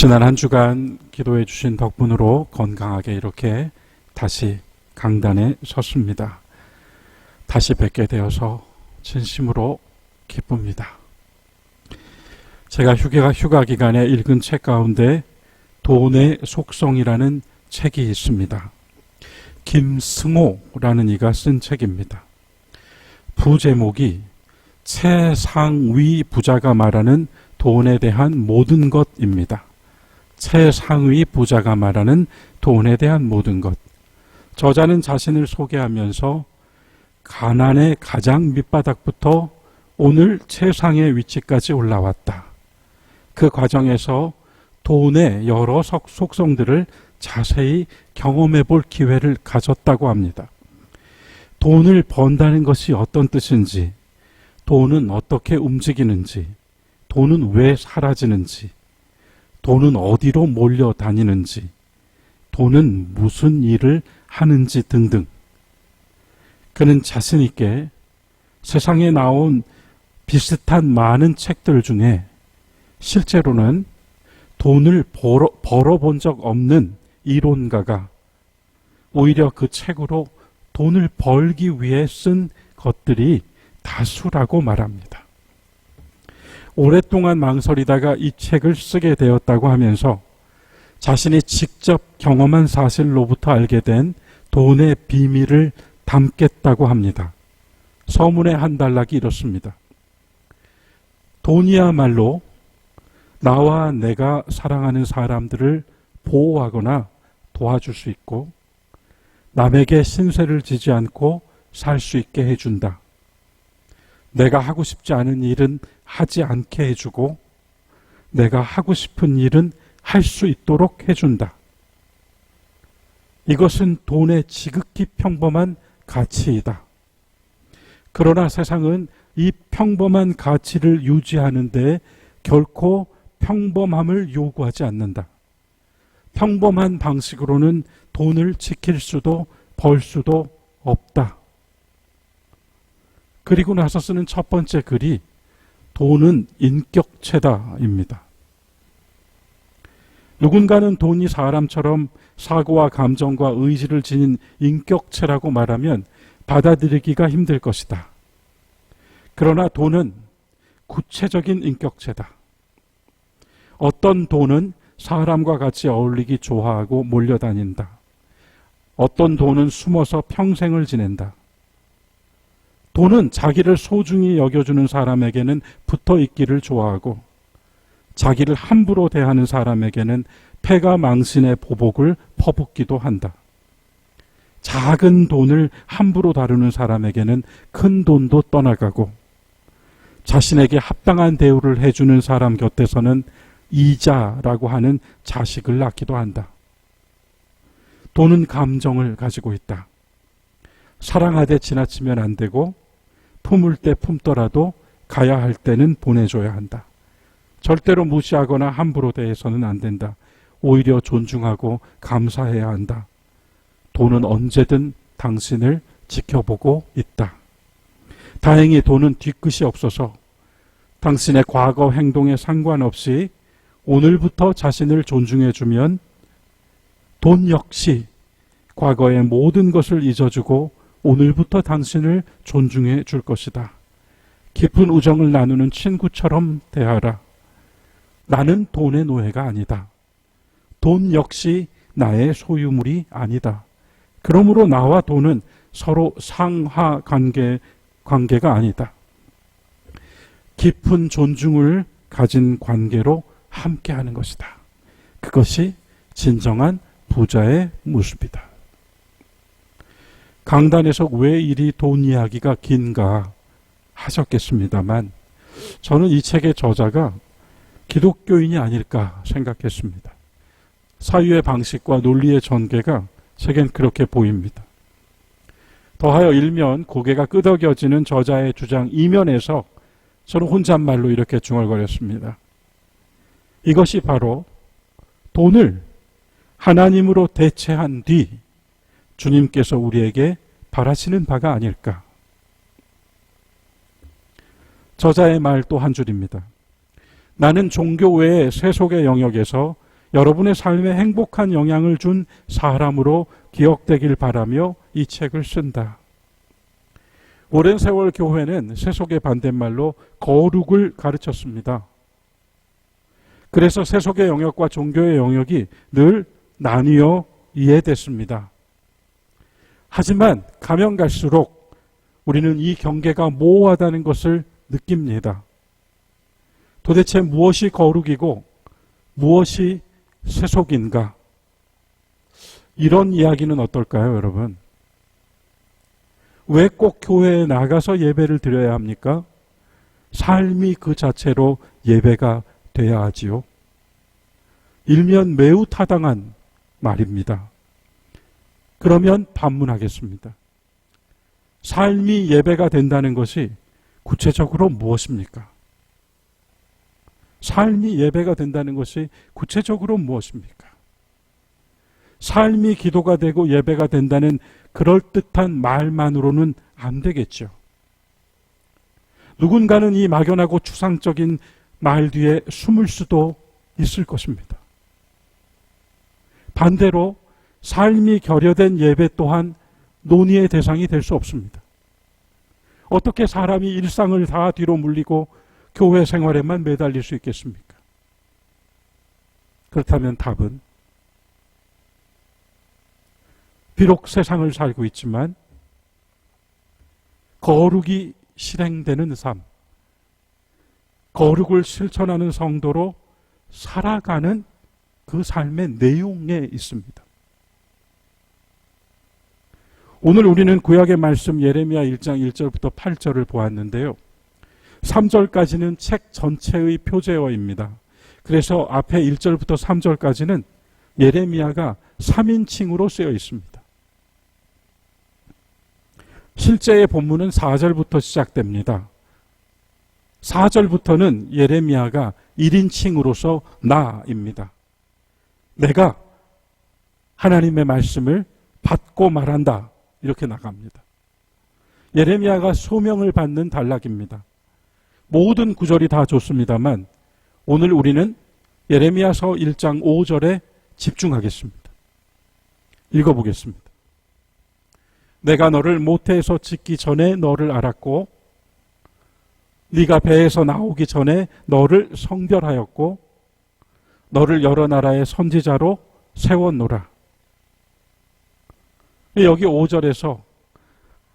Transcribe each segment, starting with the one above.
지난 한 주간 기도해 주신 덕분으로 건강하게 이렇게 다시 강단에 섰습니다. 다시 뵙게 되어서 진심으로 기쁩니다. 제가 휴가, 휴가 기간에 읽은 책 가운데 돈의 속성이라는 책이 있습니다. 김승호라는 이가 쓴 책입니다. 부제목이 최상위 부자가 말하는 돈에 대한 모든 것입니다. 최상위 부자가 말하는 돈에 대한 모든 것. 저자는 자신을 소개하면서 가난의 가장 밑바닥부터 오늘 최상의 위치까지 올라왔다. 그 과정에서 돈의 여러 석- 속성들을 자세히 경험해 볼 기회를 가졌다고 합니다. 돈을 번다는 것이 어떤 뜻인지, 돈은 어떻게 움직이는지, 돈은 왜 사라지는지, 돈은 어디로 몰려다니는지, 돈은 무슨 일을 하는지 등등. 그는 자신있게 세상에 나온 비슷한 많은 책들 중에 실제로는 돈을 벌어, 벌어본 적 없는 이론가가 오히려 그 책으로 돈을 벌기 위해 쓴 것들이 다수라고 말합니다. 오랫동안 망설이다가 이 책을 쓰게 되었다고 하면서 자신이 직접 경험한 사실로부터 알게 된 돈의 비밀을 담겠다고 합니다. 서문의 한 단락이 이렇습니다. 돈이야말로 나와 내가 사랑하는 사람들을 보호하거나 도와줄 수 있고 남에게 신세를 지지 않고 살 수 있게 해준다. 내가 하고 싶지 않은 일은 하지 않게 해주고 내가 하고 싶은 일은 할 수 있도록 해준다. 이것은 돈의 지극히 평범한 가치이다. 그러나 세상은 이 평범한 가치를 유지하는데 결코 평범함을 요구하지 않는다. 평범한 방식으로는 돈을 지킬 수도 벌 수도 없다. 그리고 나서 쓰는 첫 번째 글이 돈은 인격체다입니다. 누군가는 돈이 사람처럼 사고와 감정과 의지를 지닌 인격체라고 말하면 받아들이기가 힘들 것이다. 그러나 돈은 구체적인 인격체다. 어떤 돈은 사람과 같이 어울리기 좋아하고 몰려다닌다. 어떤 돈은 숨어서 평생을 지낸다. 돈은 자기를 소중히 여겨주는 사람에게는 붙어 있기를 좋아하고 자기를 함부로 대하는 사람에게는 패가 망신의 보복을 퍼붓기도 한다. 작은 돈을 함부로 다루는 사람에게는 큰 돈도 떠나가고 자신에게 합당한 대우를 해주는 사람 곁에서는 이자라고 하는 자식을 낳기도 한다. 돈은 감정을 가지고 있다. 사랑하되 지나치면 안 되고 품을 때 품더라도 가야 할 때는 보내줘야 한다. 절대로 무시하거나 함부로 대해서는 안 된다. 오히려 존중하고 감사해야 한다. 돈은 언제든 당신을 지켜보고 있다. 다행히 돈은 뒤끝이 없어서 당신의 과거 행동에 상관없이 오늘부터 자신을 존중해주면 돈 역시 과거의 모든 것을 잊어주고 오늘부터 당신을 존중해 줄 것이다. 깊은 우정을 나누는 친구처럼 대하라. 나는 돈의 노예가 아니다. 돈 역시 나의 소유물이 아니다. 그러므로 나와 돈은 서로 상하 관계, 관계가 아니다. 깊은 존중을 가진 관계로 함께 하는 것이다. 그것이 진정한 부자의 모습이다. 강단에서 왜 이리 돈 이야기가 긴가 하셨겠습니다만 저는 이 책의 저자가 기독교인이 아닐까 생각했습니다. 사유의 방식과 논리의 전개가 제겐 그렇게 보입니다. 더하여 일면 고개가 끄덕여지는 저자의 주장 이면에서 저는 혼잣말로 이렇게 중얼거렸습니다. 이것이 바로 돈을 하나님으로 대체한 뒤 주님께서 우리에게 바라시는 바가 아닐까. 저자의 말 또 한 줄입니다. 나는 종교 외의 세속의 영역에서 여러분의 삶에 행복한 영향을 준 사람으로 기억되길 바라며 이 책을 쓴다. 오랜 세월 교회는 세속의 반대말로 거룩을 가르쳤습니다. 그래서 세속의 영역과 종교의 영역이 늘 나뉘어 이해됐습니다. 하지만 가면 갈수록 우리는 이 경계가 모호하다는 것을 느낍니다. 도대체 무엇이 거룩이고 무엇이 세속인가? 이런 이야기는 어떨까요, 여러분? 왜 꼭 교회에 나가서 예배를 드려야 합니까? 삶이 그 자체로 예배가 돼야 하지요. 일면 매우 타당한 말입니다. 그러면 반문하겠습니다. 삶이 예배가 된다는 것이 구체적으로 무엇입니까? 삶이 예배가 된다는 것이 구체적으로 무엇입니까? 삶이 기도가 되고 예배가 된다는 그럴듯한 말만으로는 안 되겠죠. 누군가는 이 막연하고 추상적인 말 뒤에 숨을 수도 있을 것입니다. 반대로 삶이 결여된 예배 또한 논의의 대상이 될 수 없습니다. 어떻게 사람이 일상을 다 뒤로 물리고 교회 생활에만 매달릴 수 있겠습니까? 그렇다면 답은 비록 세상을 살고 있지만 거룩이 실행되는 삶, 거룩을 실천하는 성도로 살아가는 그 삶의 내용에 있습니다. 오늘 우리는 구약의 말씀 예레미야 1장 1절부터 8절을 보았는데요. 3절까지는 책 전체의 표제어입니다. 그래서 앞에 1절부터 3절까지는 예레미야가 3인칭으로 쓰여 있습니다. 실제의 본문은 4절부터 시작됩니다. 4절부터는 예레미야가 1인칭으로서 나입니다. 내가 하나님의 말씀을 받고 말한다. 이렇게 나갑니다. 예레미야가 소명을 받는 단락입니다. 모든 구절이 다 좋습니다만 오늘 우리는 예레미야서 1장 5절에 집중하겠습니다. 읽어보겠습니다. 내가 너를 모태에서 짓기 전에 너를 알았고 네가 배에서 나오기 전에 너를 성별하였고 너를 여러 나라의 선지자로 세웠노라. 여기 5절에서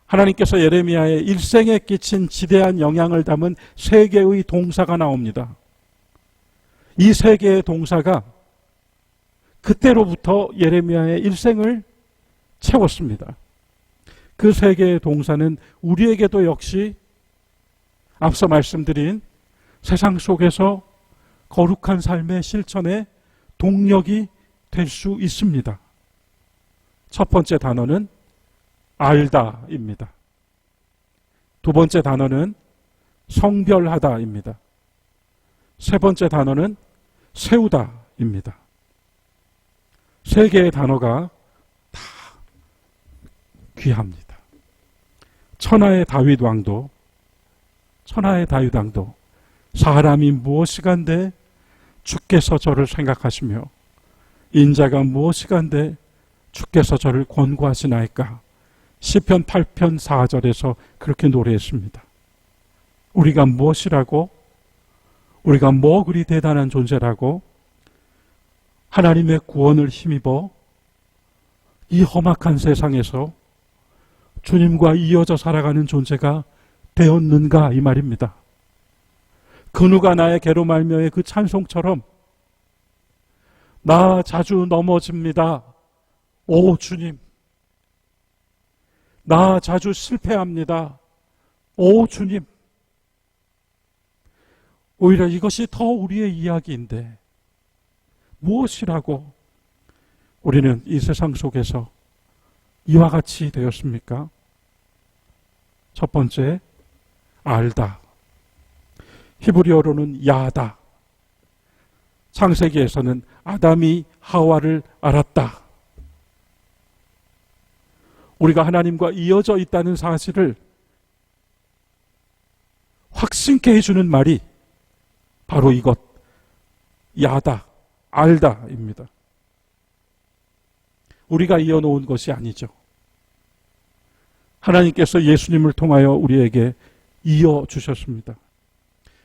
하나님께서 예레미야의 일생에 끼친 지대한 영향을 담은 세 개의 동사가 나옵니다. 이 세 개의 동사가 그때로부터 예레미야의 일생을 채웠습니다. 그 세 개의 동사는 우리에게도 역시 앞서 말씀드린 세상 속에서 거룩한 삶의 실천에 동력이 될 수 있습니다. 첫 번째 단어는 알다입니다. 두 번째 단어는 성별하다입니다. 세 번째 단어는 세우다입니다. 세 개의 단어가 다 귀합니다. 천하의 다윗 왕도 천하의 다윗 왕도 사람이 무엇이간데 주께서 저를 생각하시며 인자가 무엇이간데 주께서 저를 권고하시나이까 시편 8편 4절에서 그렇게 노래했습니다. 우리가 무엇이라고 우리가 뭐 그리 대단한 존재라고 하나님의 구원을 힘입어 이 험악한 세상에서 주님과 이어져 살아가는 존재가 되었는가 이 말입니다. 그 누가 나의 개로 말며의 그 찬송처럼 나 자주 넘어집니다. 오 주님. 나 자주 실패합니다. 오 주님. 오히려 이것이 더 우리의 이야기인데 무엇이라고 우리는 이 세상 속에서 이와 같이 되었습니까? 첫 번째, 알다. 히브리어로는 야다. 창세기에서는 아담이 하와를 알았다. 우리가 하나님과 이어져 있다는 사실을 확신케 해주는 말이 바로 이것, 야다, 알다입니다. 우리가 이어놓은 것이 아니죠. 하나님께서 예수님을 통하여 우리에게 이어 주셨습니다.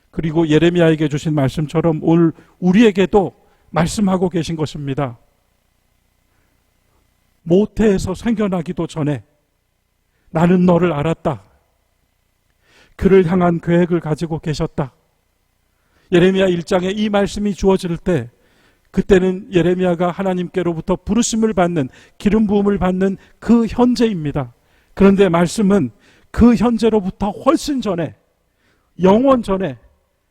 그리고 예레미야에게 주신 말씀처럼 오늘 우리에게도 말씀하고 계신 것입니다. 모태에서 생겨나기도 전에 나는 너를 알았다. 그를 향한 계획을 가지고 계셨다. 예레미야 1장에 이 말씀이 주어질 때 그때는 예레미야가 하나님께로부터 부르심을 받는 기름 부음을 받는 그 현재입니다. 그런데 말씀은 그 현재로부터 훨씬 전에 영원 전에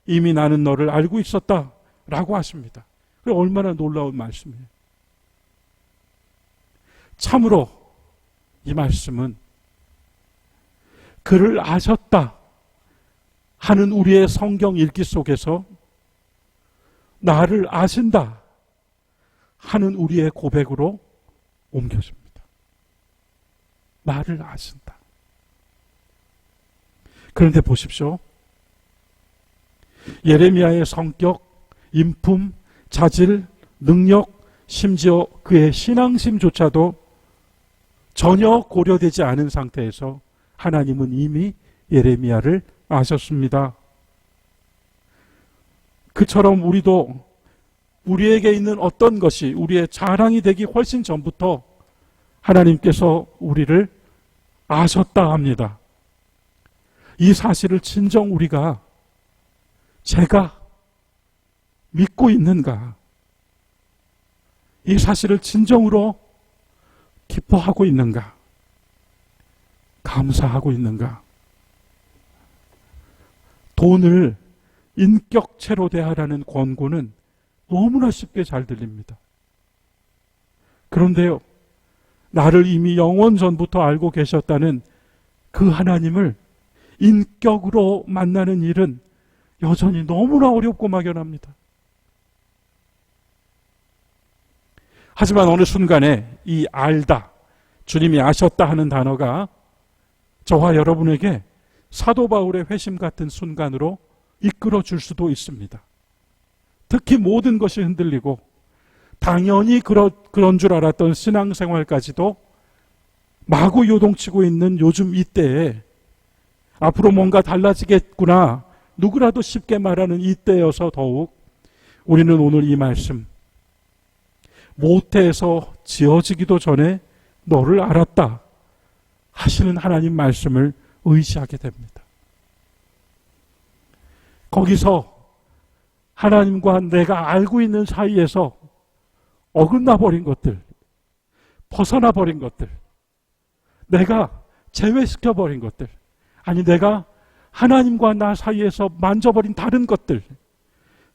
이미 나는 너를 알고 있었다라고 하십니다. 얼마나 놀라운 말씀이에요. 참으로 이 말씀은 그를 아셨다 하는 우리의 성경 읽기 속에서 나를 아신다 하는 우리의 고백으로 옮겨집니다. 나를 아신다. 그런데 보십시오. 예레미야의 성격, 인품, 자질, 능력, 심지어 그의 신앙심조차도 전혀 고려되지 않은 상태에서 하나님은 이미 예레미야를 아셨습니다. 그처럼 우리도 우리에게 있는 어떤 것이 우리의 자랑이 되기 훨씬 전부터 하나님께서 우리를 아셨다 합니다. 이 사실을 진정 우리가 제가 믿고 있는가? 이 사실을 진정으로 기뻐하고 있는가? 감사하고 있는가? 돈을 인격체로 대하라는 권고는 너무나 쉽게 잘 들립니다. 그런데요, 나를 이미 영원 전부터 알고 계셨다는 그 하나님을 인격으로 만나는 일은 여전히 너무나 어렵고 막연합니다. 하지만 어느 순간에 이 알다, 주님이 아셨다 하는 단어가 저와 여러분에게 사도 바울의 회심 같은 순간으로 이끌어 줄 수도 있습니다. 특히 모든 것이 흔들리고 당연히 그런, 그런 줄 알았던 신앙생활까지도 마구 요동치고 있는 요즘 이때에 앞으로 뭔가 달라지겠구나 누구라도 쉽게 말하는 이때여서 더욱 우리는 오늘 이 말씀 모태에서 지어지기도 전에 너를 알았다 하시는 하나님 말씀을 의지하게 됩니다. 거기서 하나님과 내가 알고 있는 사이에서 어긋나 버린 것들, 벗어나 버린 것들, 내가 제외시켜 버린 것들, 아니 내가 하나님과 나 사이에서 만져버린 다른 것들,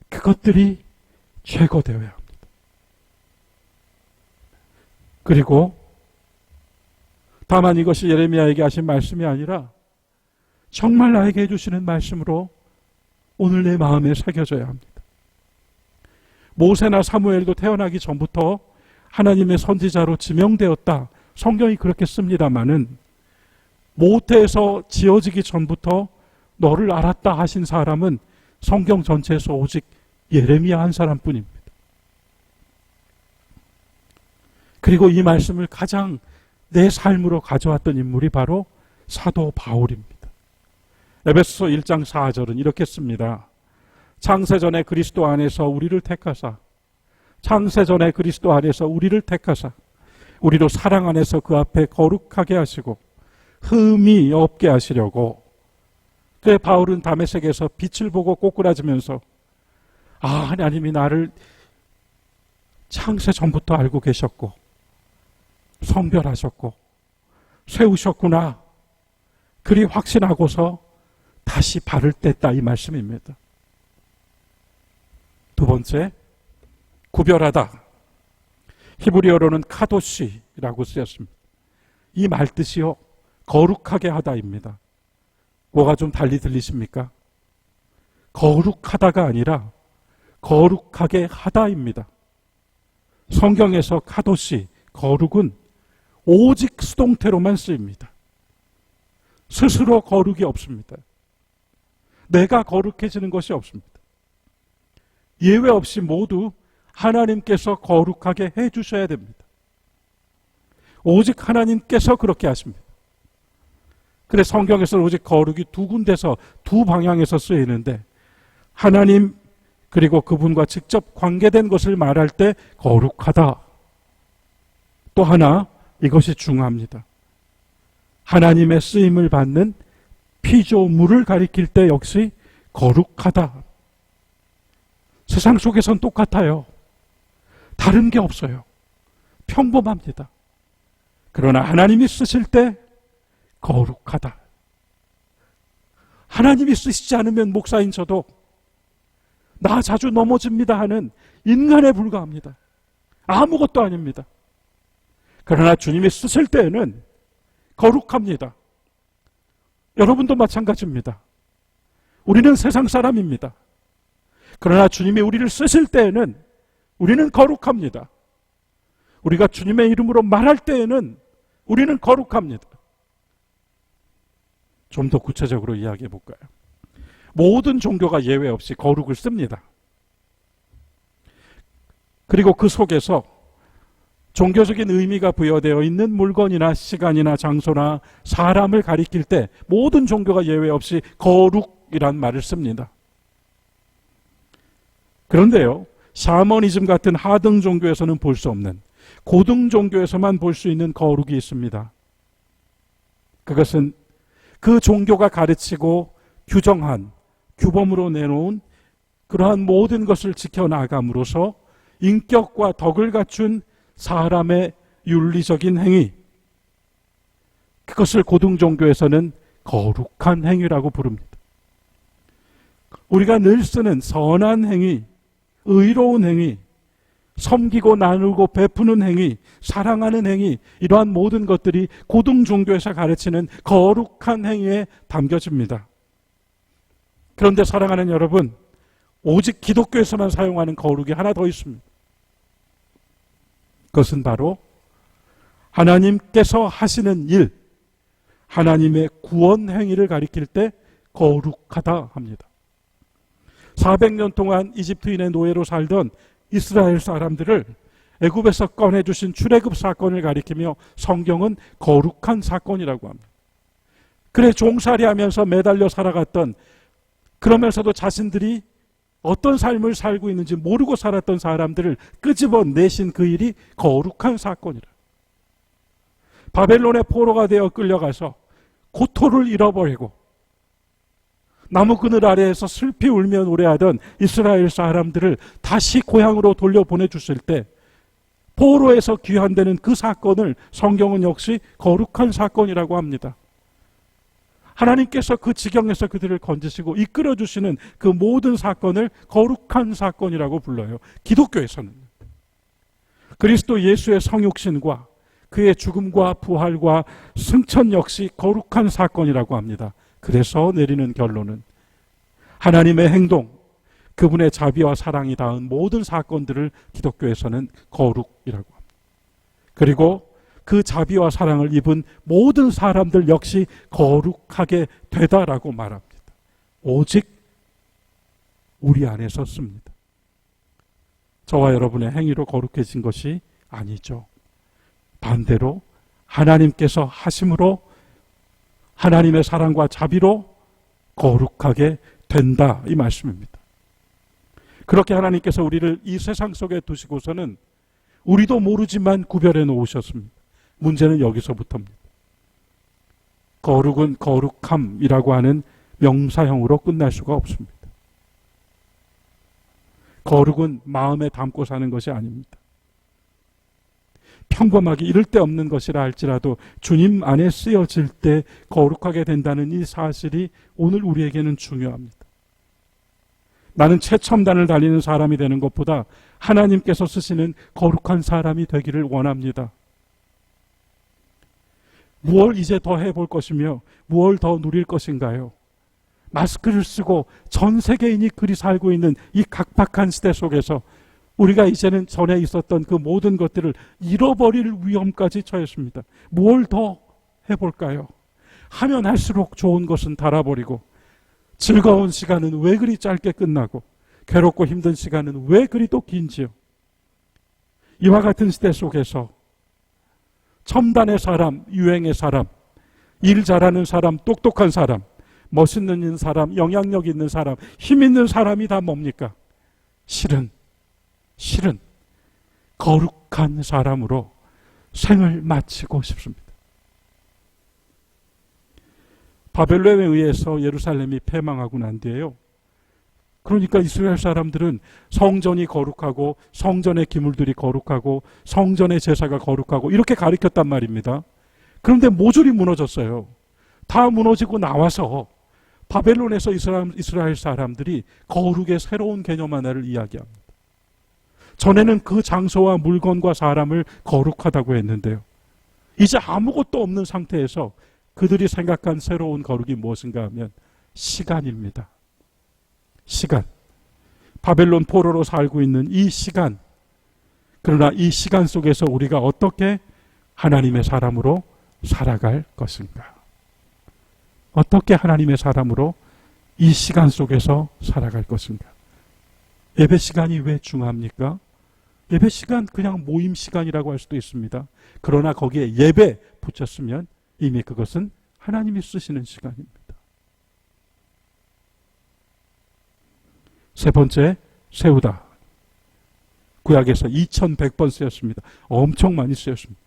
그것들이 제거되어야 합니다. 그리고 다만 이것이 예레미야에게 하신 말씀이 아니라 정말 나에게 해주시는 말씀으로 오늘 내 마음에 새겨져야 합니다. 모세나 사무엘도 태어나기 전부터 하나님의 선지자로 지명되었다. 성경이 그렇게 씁니다마는 모태에서 지어지기 전부터 너를 알았다 하신 사람은 성경 전체에서 오직 예레미야 한 사람뿐입니다. 그리고 이 말씀을 가장 내 삶으로 가져왔던 인물이 바로 사도 바울입니다. 에베소 1장 4절은 이렇게 씁니다. 창세 전에 그리스도 안에서 우리를 택하사 창세 전에 그리스도 안에서 우리를 택하사 우리로 사랑 안에서 그 앞에 거룩하게 하시고 흠이 없게 하시려고 그때 바울은 담에색에서 빛을 보고 꼬꾸라지면서 아 하나님이 나를 창세 전부터 알고 계셨고 성별하셨고 세우셨구나 그리 확신하고서 다시 발을 뗐다 이 말씀입니다. 두 번째 구별하다 히브리어로는 카도시라고 쓰였습니다. 이 말 뜻이요 거룩하게 하다입니다. 뭐가 좀 달리 들리십니까? 거룩하다가 아니라 거룩하게 하다입니다. 성경에서 카도시, 거룩은 오직 수동태로만 쓰입니다. 스스로 거룩이 없습니다. 내가 거룩해지는 것이 없습니다. 예외 없이 모두 하나님께서 거룩하게 해 주셔야 됩니다. 오직 하나님께서 그렇게 하십니다. 그래 성경에서는 오직 거룩이 두 군데서 두 방향에서 쓰이는데 하나님 그리고 그분과 직접 관계된 것을 말할 때 거룩하다. 또 하나 이것이 중요합니다. 하나님의 쓰임을 받는 피조물을 가리킬 때 역시 거룩하다. 세상 속에선 똑같아요. 다른 게 없어요. 평범합니다. 그러나 하나님이 쓰실 때 거룩하다. 하나님이 쓰시지 않으면 목사인 저도 나 자주 넘어집니다 하는 인간에 불과합니다. 아무것도 아닙니다. 그러나 주님이 쓰실 때에는 거룩합니다. 여러분도 마찬가지입니다. 우리는 세상 사람입니다. 그러나 주님이 우리를 쓰실 때에는 우리는 거룩합니다. 우리가 주님의 이름으로 말할 때에는 우리는 거룩합니다. 좀 더 구체적으로 이야기해 볼까요? 모든 종교가 예외 없이 거룩을 씁니다. 그리고 그 속에서 종교적인 의미가 부여되어 있는 물건이나 시간이나 장소나 사람을 가리킬 때 모든 종교가 예외 없이 거룩이란 말을 씁니다. 그런데요, 샤머니즘 같은 하등 종교에서는 볼 수 없는 고등 종교에서만 볼 수 있는 거룩이 있습니다. 그것은 그 종교가 가르치고 규정한 규범으로 내놓은 그러한 모든 것을 지켜나감으로써 인격과 덕을 갖춘 사람의 윤리적인 행위, 그것을 고등 종교에서는 거룩한 행위라고 부릅니다. 우리가 늘 쓰는 선한 행위, 의로운 행위, 섬기고 나누고 베푸는 행위, 사랑하는 행위, 이러한 모든 것들이 고등 종교에서 가르치는 거룩한 행위에 담겨집니다. 그런데 사랑하는 여러분, 오직 기독교에서만 사용하는 거룩이 하나 더 있습니다. 그것은 바로 하나님께서 하시는 일, 하나님의 구원 행위를 가리킬 때 거룩하다 합니다. 400년 동안 이집트인의 노예로 살던 이스라엘 사람들을 애굽에서 꺼내 주신 출애굽 사건을 가리키며 성경은 거룩한 사건이라고 합니다. 그래 종살이하면서 매달려 살아갔던 그러면서도 자신들이 어떤 삶을 살고 있는지 모르고 살았던 사람들을 끄집어 내신 그 일이 거룩한 사건이라. 바벨론의 포로가 되어 끌려가서 고토를 잃어버리고 나무 그늘 아래에서 슬피 울며 노래하던 이스라엘 사람들을 다시 고향으로 돌려보내 주실 때 포로에서 귀환되는 그 사건을 성경은 역시 거룩한 사건이라고 합니다. 하나님께서 그 지경에서 그들을 건지시고 이끌어 주시는 그 모든 사건을 거룩한 사건이라고 불러요. 기독교에서는. 그리스도 예수의 성육신과 그의 죽음과 부활과 승천 역시 거룩한 사건이라고 합니다. 그래서 내리는 결론은 하나님의 행동, 그분의 자비와 사랑이 닿은 모든 사건들을 기독교에서는 거룩이라고 합니다. 그리고 그 자비와 사랑을 입은 모든 사람들 역시 거룩하게 되다라고 말합니다. 오직 우리 안에서 씁니다. 저와 여러분의 행위로 거룩해진 것이 아니죠. 반대로 하나님께서 하심으로 하나님의 사랑과 자비로 거룩하게 된다 이 말씀입니다. 그렇게 하나님께서 우리를 이 세상 속에 두시고서는 우리도 모르지만 구별해 놓으셨습니다. 문제는 여기서부터입니다. 거룩은 거룩함이라고 하는 명사형으로 끝날 수가 없습니다. 거룩은 마음에 담고 사는 것이 아닙니다. 평범하게 이럴 데 없는 것이라 할지라도 주님 안에 쓰여질 때 거룩하게 된다는 이 사실이 오늘 우리에게는 중요합니다. 나는 최첨단을 달리는 사람이 되는 것보다 하나님께서 쓰시는 거룩한 사람이 되기를 원합니다. 무엇 이제 더 해볼 것이며 무엇 더 누릴 것인가요? 마스크를 쓰고 전 세계인이 그리 살고 있는 이 각박한 시대 속에서 우리가 이제는 전에 있었던 그 모든 것들을 잃어버릴 위험까지 처했습니다. 뭘 더 해볼까요? 하면 할수록 좋은 것은 달아버리고 즐거운 시간은 왜 그리 짧게 끝나고 괴롭고 힘든 시간은 왜 그리 또 긴지요? 이와 같은 시대 속에서 첨단의 사람, 유행의 사람, 일 잘하는 사람, 똑똑한 사람, 멋있는 사람, 영향력 있는 사람, 힘 있는 사람이 다 뭡니까? 실은, 실은 거룩한 사람으로 생을 마치고 싶습니다. 바벨론에 의해서 예루살렘이 패망하고 난 뒤에요. 그러니까 이스라엘 사람들은 성전이 거룩하고 성전의 기물들이 거룩하고 성전의 제사가 거룩하고 이렇게 가르쳤단 말입니다. 그런데 모조리 무너졌어요. 다 무너지고 나와서 바벨론에서 이스라엘 사람들이 거룩의 새로운 개념 하나를 이야기합니다. 전에는 그 장소와 물건과 사람을 거룩하다고 했는데요. 이제 아무것도 없는 상태에서 그들이 생각한 새로운 거룩이 무엇인가 하면 시간입니다. 시간. 바벨론 포로로 살고 있는 이 시간. 그러나 이 시간 속에서 우리가 어떻게 하나님의 사람으로 살아갈 것인가? 어떻게 하나님의 사람으로 이 시간 속에서 살아갈 것인가? 예배 시간이 왜 중요합니까? 예배 시간 그냥 모임 시간이라고 할 수도 있습니다. 그러나 거기에 예배 붙였으면 이미 그것은 하나님이 쓰시는 시간입니다. 세 번째, 세우다. 구약에서 2100번 쓰였습니다. 엄청 많이 쓰였습니다.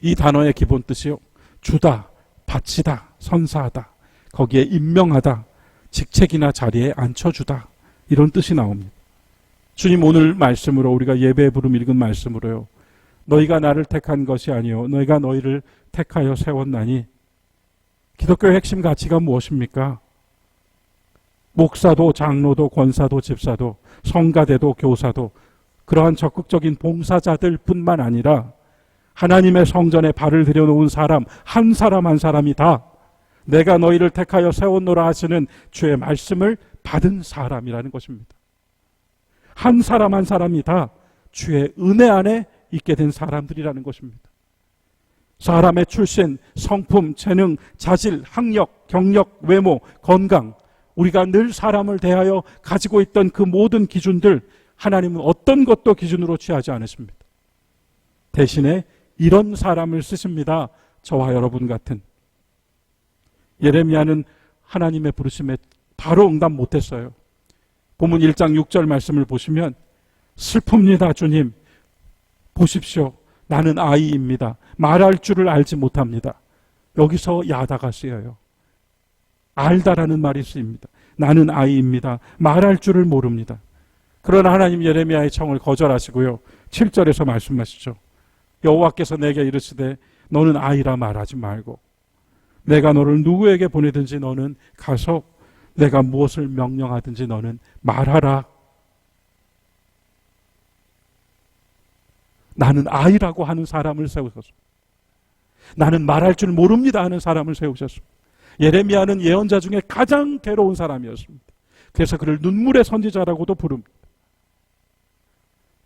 이 단어의 기본 뜻이요. 주다, 바치다, 선사하다, 거기에 임명하다, 직책이나 자리에 앉혀주다. 이런 뜻이 나옵니다. 주님 오늘 말씀으로 우리가 예배 부름 읽은 말씀으로요. 너희가 나를 택한 것이 아니요 너희가 너희를 택하여 세웠나니 기독교의 핵심 가치가 무엇입니까? 목사도 장로도 권사도 집사도 성가대도 교사도 그러한 적극적인 봉사자들 뿐만 아니라 하나님의 성전에 발을 들여놓은 사람 한 사람 한 사람이 다 내가 너희를 택하여 세웠노라 하시는 주의 말씀을 받은 사람이라는 것입니다. 한 사람 한 사람이 다 주의 은혜 안에 있게 된 사람들이라는 것입니다. 사람의 출신, 성품, 재능, 자질, 학력, 경력, 외모, 건강, 우리가 늘 사람을 대하여 가지고 있던 그 모든 기준들 하나님은 어떤 것도 기준으로 취하지 않으십니다. 대신에 이런 사람을 쓰십니다. 저와 여러분 같은. 예레미야는 하나님의 부르심에 바로 응답 못했어요. 본문 1장 6절 말씀을 보시면 슬픕니다, 주님. 보십시오. 나는 아이입니다. 말할 줄을 알지 못합니다. 여기서 야다가 쓰여요. 알다라는 말이 쓰입니다. 나는 아이입니다. 말할 줄을 모릅니다. 그러나 하나님 예레미야의 청을 거절하시고요. 7절에서 말씀하시죠. 여호와께서 내게 이르시되 너는 아이라 말하지 말고 내가 너를 누구에게 보내든지 너는 가서 내가 무엇을 명령하든지 너는 말하라. 나는 아이라고 하는 사람을 세우셨습니다. 나는 말할 줄 모릅니다 하는 사람을 세우셨습니다. 예레미야는 예언자 중에 가장 괴로운 사람이었습니다. 그래서 그를 눈물의 선지자라고도 부릅니다.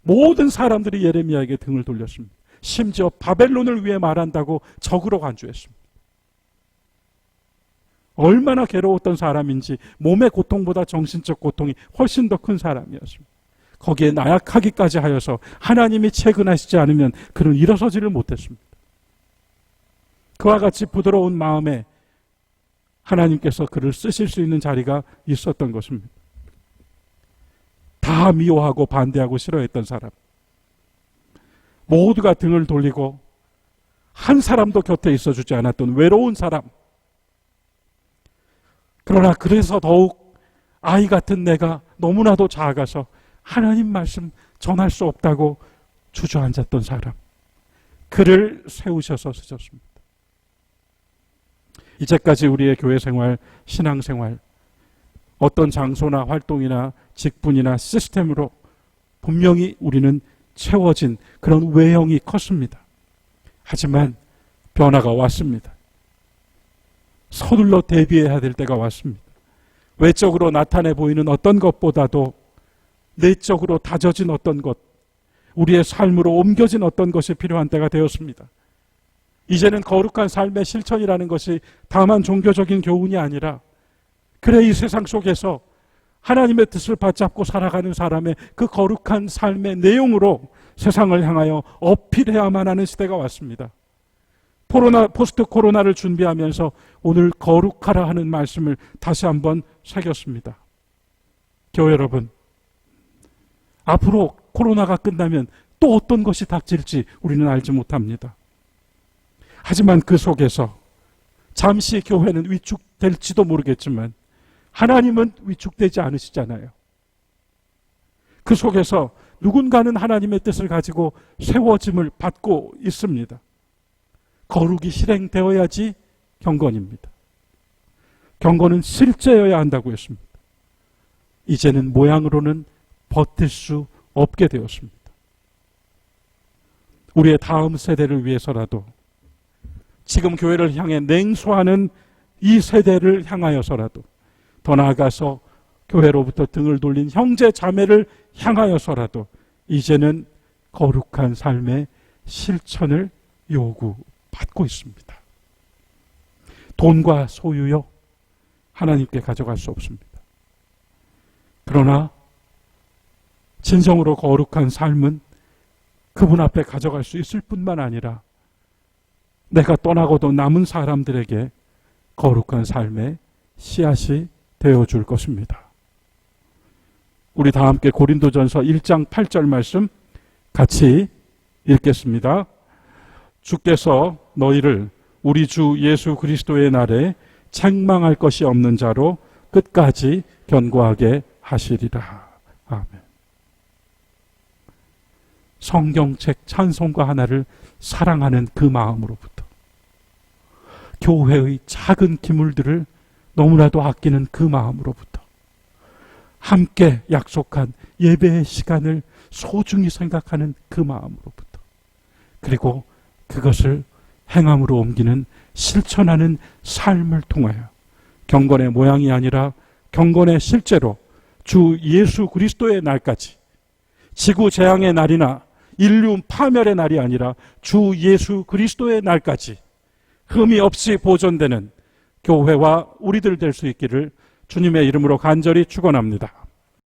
모든 사람들이 예레미야에게 등을 돌렸습니다. 심지어 바벨론을 위해 말한다고 적으로 간주했습니다. 얼마나 괴로웠던 사람인지 몸의 고통보다 정신적 고통이 훨씬 더 큰 사람이었습니다. 거기에 나약하기까지 하여서 하나님이 채근하시지 않으면 그는 일어서지를 못했습니다. 그와 같이 부드러운 마음에 하나님께서 그를 쓰실 수 있는 자리가 있었던 것입니다. 다 미워하고 반대하고 싫어했던 사람. 모두가 등을 돌리고 한 사람도 곁에 있어 주지 않았던 외로운 사람. 그러나 그래서 더욱 아이 같은 내가 너무나도 작아서 하나님 말씀 전할 수 없다고 주저앉았던 사람. 그를 세우셔서 쓰셨습니다. 이제까지 우리의 교회 생활, 신앙 생활, 어떤 장소나 활동이나 직분이나 시스템으로 분명히 우리는 채워진 그런 외형이 컸습니다. 하지만 변화가 왔습니다. 서둘러 대비해야 될 때가 왔습니다. 외적으로 나타내 보이는 어떤 것보다도 내적으로 다져진 어떤 것, 우리의 삶으로 옮겨진 어떤 것이 필요한 때가 되었습니다. 이제는 거룩한 삶의 실천이라는 것이 다만 종교적인 교훈이 아니라 그래 이 세상 속에서 하나님의 뜻을 받잡고 살아가는 사람의 그 거룩한 삶의 내용으로 세상을 향하여 어필해야만 하는 시대가 왔습니다. 코로나, 포스트 코로나를 준비하면서 오늘 거룩하라 하는 말씀을 다시 한번 새겼습니다. 교회 여러분, 앞으로 코로나가 끝나면 또 어떤 것이 닥칠지 우리는 알지 못합니다. 하지만 그 속에서 잠시 교회는 위축될지도 모르겠지만 하나님은 위축되지 않으시잖아요. 그 속에서 누군가는 하나님의 뜻을 가지고 세워짐을 받고 있습니다. 거룩이 실행되어야지 경건입니다. 경건은 실제여야 한다고 했습니다. 이제는 모양으로는 버틸 수 없게 되었습니다. 우리의 다음 세대를 위해서라도 지금 교회를 향해 냉소하는 이 세대를 향하여서라도 더 나아가서 교회로부터 등을 돌린 형제 자매를 향하여서라도 이제는 거룩한 삶의 실천을 요구받고 있습니다. 돈과 소유요 하나님께 가져갈 수 없습니다. 그러나 진정으로 거룩한 삶은 그분 앞에 가져갈 수 있을 뿐만 아니라 내가 떠나고도 남은 사람들에게 거룩한 삶의 씨앗이 되어 줄 것입니다. 우리 다 함께 고린도전서 1장 8절 말씀 같이 읽겠습니다. 주께서 너희를 우리 주 예수 그리스도의 날에 책망할 것이 없는 자로 끝까지 견고하게 하시리라. 아멘. 성경책 찬송가 하나를 사랑하는 그 마음으로부터 교회의 작은 기물들을 너무나도 아끼는 그 마음으로부터 함께 약속한 예배의 시간을 소중히 생각하는 그 마음으로부터 그리고 그것을 행함으로 옮기는 실천하는 삶을 통하여 경건의 모양이 아니라 경건의 실제로 주 예수 그리스도의 날까지 지구 재앙의 날이나 인류 파멸의 날이 아니라 주 예수 그리스도의 날까지 흠이 없이 보존되는 교회와 우리들 될 수 있기를 주님의 이름으로 간절히 축원합니다.